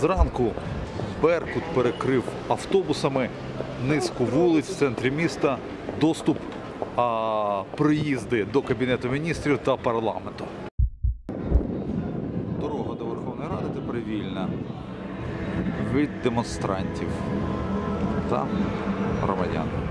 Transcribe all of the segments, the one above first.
Зранку Беркут перекрив автобусами низку вулиць в центрі міста, доступ, а, приїзди до Кабінету міністрів та парламенту. Дорога до Верховної Ради тепер вільна від демонстрантів та громадян.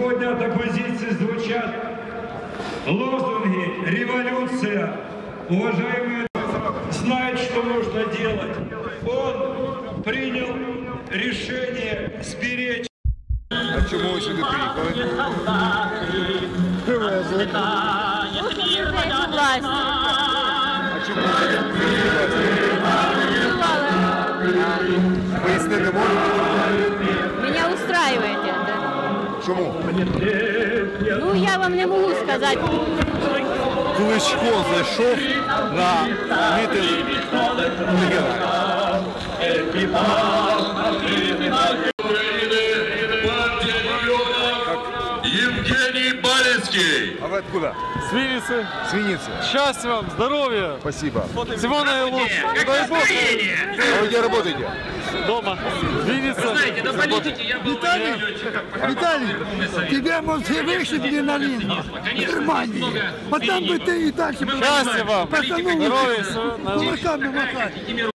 Сегодня от оппозиции звучат лозунги «Революция». Уважаемые знают, что нужно делать. Он принял решение сберечь А сюди приїхали? Привезли власть. А чому ви пояснити можете? Чому? Ну, я вам не могу сказать. Кличко зайшов на мітинг откуда? Свиницы. Свиницы. Счастья вам, здоровья. Спасибо. Всего наилучшего. Дай Бог. А где работаете? Дома. Свиница. Вы знаете, да полетите, я был Виталий, Виталий, тебя, может, Всевышний Гренолин в Германии. Вот а там бы ты и дальше. Счастья вам. Здоровья. Кулаками махать.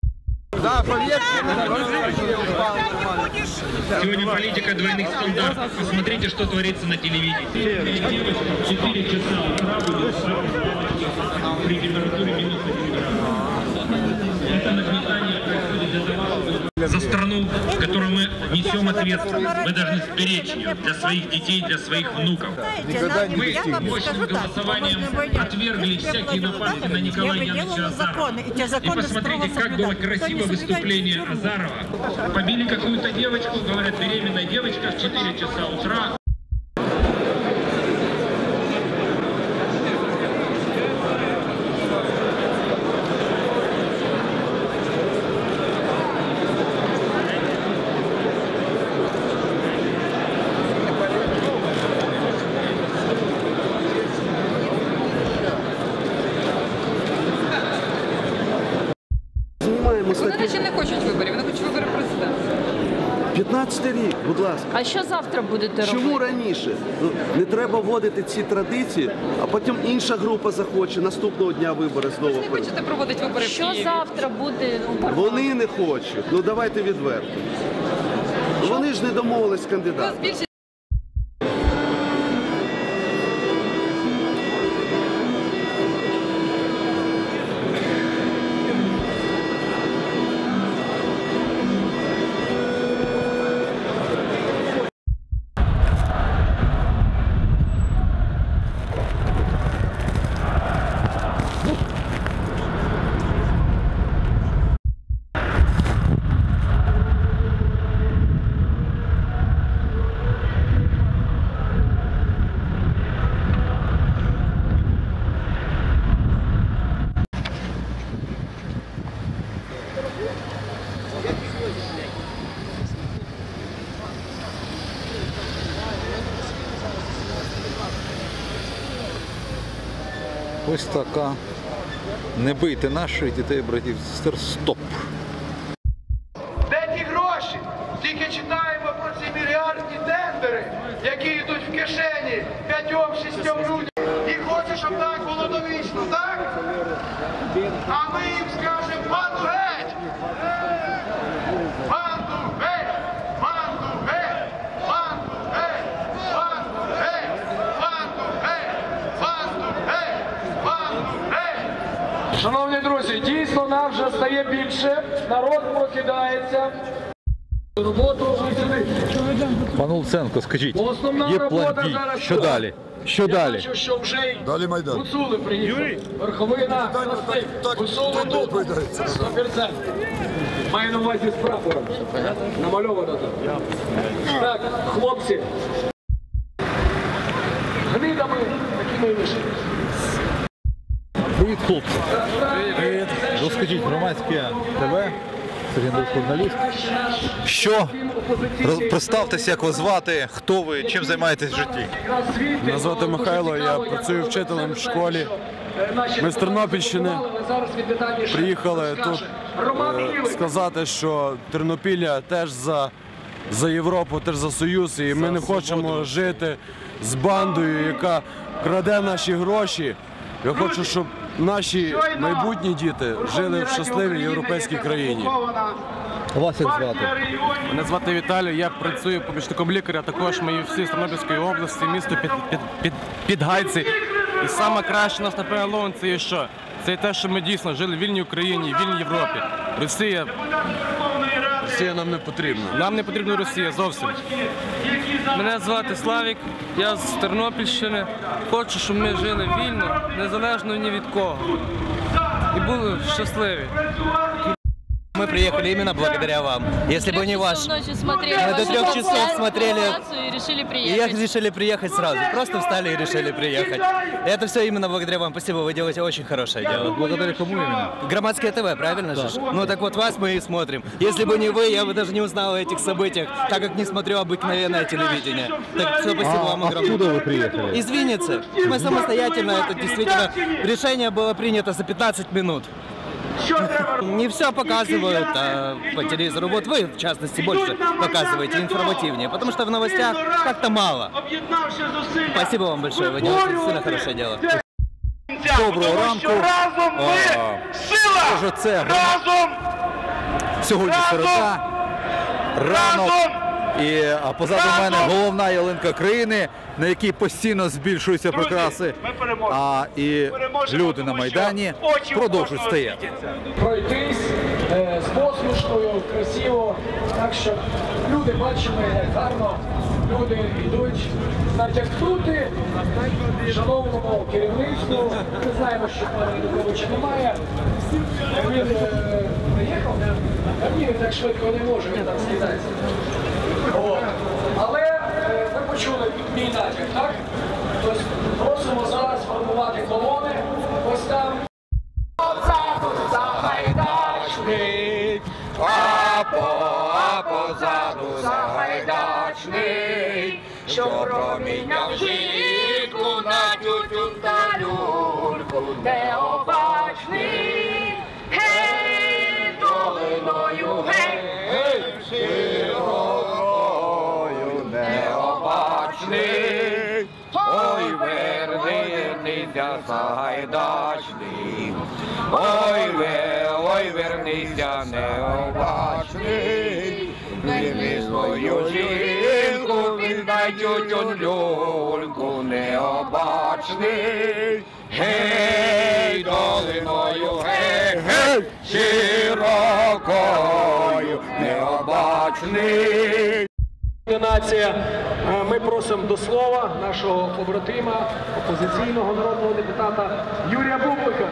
Сегодня политика двойных стандартов. Посмотрите, что творится на телевидении. Четыре часа за страну, в которой мы несем ответственность. Мы должны сберечь ее для своих детей, для своих внуков. Мы мощным голосованием отвергли всякие нападки на Николая Яновича Азарова. И посмотрите, как было красиво выступление Азарова. Побили какую-то девочку, говорят, беременная девочка в 4 часа утра. 15 рік, будь ласка. А що завтра будете Чому раніше? Ну, не треба вводити ці традиції, а потім інша група захоче наступного дня вибори Ви знову. ж не хочете проводити вибори в Що Києві. завтра буде у парламенті? Вони не хочуть. Ну давайте відверто. Вони ж не домовились з Ось така. Не бийте наших дітей, братів, сестер, стоп. Де ті гроші? Тільки читаємо про ці мільярдні тендери, які йдуть в кишені п'ятьом-шістьом людям. І хочуть, щоб так було довічно, так? А ми їм скажемо пану геть! Банду геть! Банду геть! Банду геть! Банду геть! Банду геть! Банду геть! Банду геть! Шановні друзі, дійсно нам вже стає більше, народ прокидається. Роботу Пане Луценко, скажіть, Основна є план робота дій. зараз Що що? далі? Що Я далі? бачу, що вже й Далі Майдан. гуцули приїхали. Верховина, Красник, гуцули так тут. відповідається. 100%. Маю на увазі з прапором. Намальовано там. Так, хлопці. Гнидами такими лише. Привіт, хлопці. Привіт. Розкажіть, громадське ТВ, Сергій журналіст. Що? Представтеся, як вас звати, хто ви, чим займаєтесь в житті? Мене звати Михайло, я працюю вчителем в школі. Ми з Тернопільщини приїхали тут е, сказати, що Тернопілля теж за, за Європу, теж за Союз, і ми не хочемо жити з бандою, яка краде наші гроші. Я хочу, щоб наші майбутні діти жили в щасливій європейській країні. Вас як звати? Мене звати Віталій, я працюю помічником лікаря. Також ми всі з Тернопільської області, місто під, під, під, Підгайці. І саме краще нас напевно ловить це є що? Це те, що ми дійсно жили в вільній Україні, в вільній Європі. Росія, Росія нам не потрібна. нам не потрібна Росія зовсім. Мене звати Славік, я з Тернопільщини. Хочу, щоб ми жили вільно, незалежно ні від кого. І були щасливі. Мы приехали именно благодаря вам. Если бы не ваш... Ночью смотрели Мы до трех часов смотрели. и решили И приехать. решили приехать сразу. Просто встали и решили приехать. И это все именно благодаря вам. Спасибо, вы делаете очень хорошее дело. Благодаря кому именно? Громадское ТВ, правильно же? Ну так вот вас мы и смотрим. Если бы не вы, я бы даже не узнал о этих событиях, так как не смотрю обыкновенное телевидение. Так что спасибо А вам огромное. откуда вы приехали? Из Винницы. Мы самостоятельно, это действительно решение было принято за 15 минут. Не все показывают а по телевизору. Вот вы, в частности, больше показываете, информативнее, потому что в новостях как-то мало. Спасибо вам большое, вы делаете действительно хорошее дело. Доброго ранку. Разом ми сила! Разом! сьогодні середа, ранок. І а позаду мене головна ялинка країни, на якій постійно збільшуються прикраси. А і люди на майдані продовжують стояти. пройтись е, з посмішкою, красиво, так що люди бачимо, як гарно люди йдуть натякнути шановному керівництву. Ми знаємо, що пана Януковича немає. Він е, приїхав, а ні, так швидко не може, він там скидається. Але е, ви почули мій натяк, так? Тобто просимо зараз формувати колони. Ось там. Позаду загайдачний, що проміняв жінку на тютюн та люльку необачний. Вернися, загайдачний. Ой, ве, ой, вернися, необачний. Візьми свою жінку, віддай тютюн необачний. Гей, долиною, гей, гей, широкою, необачний. Нація, е, ми просимо до слова нашого побратима, опозиційного народного депутата Юрія Бублика.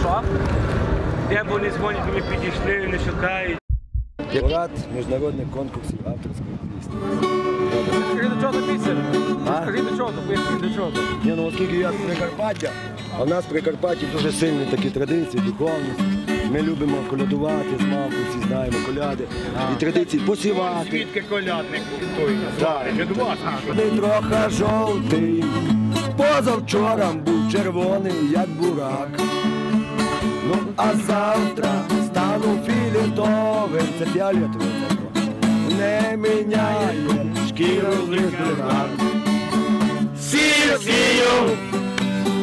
Що? Де б вони дзвонять, вони підійшли, не шукають. Лауреат міжнародних конкурсів авторської пісні. Скажи, до чого то пісня? Скажи, до чого пісня, до чого? Ні, ну оскільки я з Прикарпаття, а в нас в Прикарпатті дуже сильні такі традиції, духовність. Ми любимо колядувати з мамою, всі знаємо коляди. І традиції посівати. Звідки колядник той Так. від вас? Ти трохи жовтий, позавчора був червоний, як бурак. Ну а завтра стану філітовим, це фіолетовий. Не міняє шкіру листунак. Сію, сію,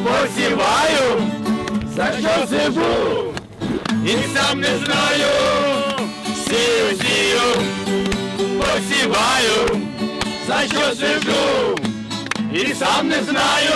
посіваю, за що живу, і сам не знаю. Сію, сію, посіваю, за що живу, і сам не знаю.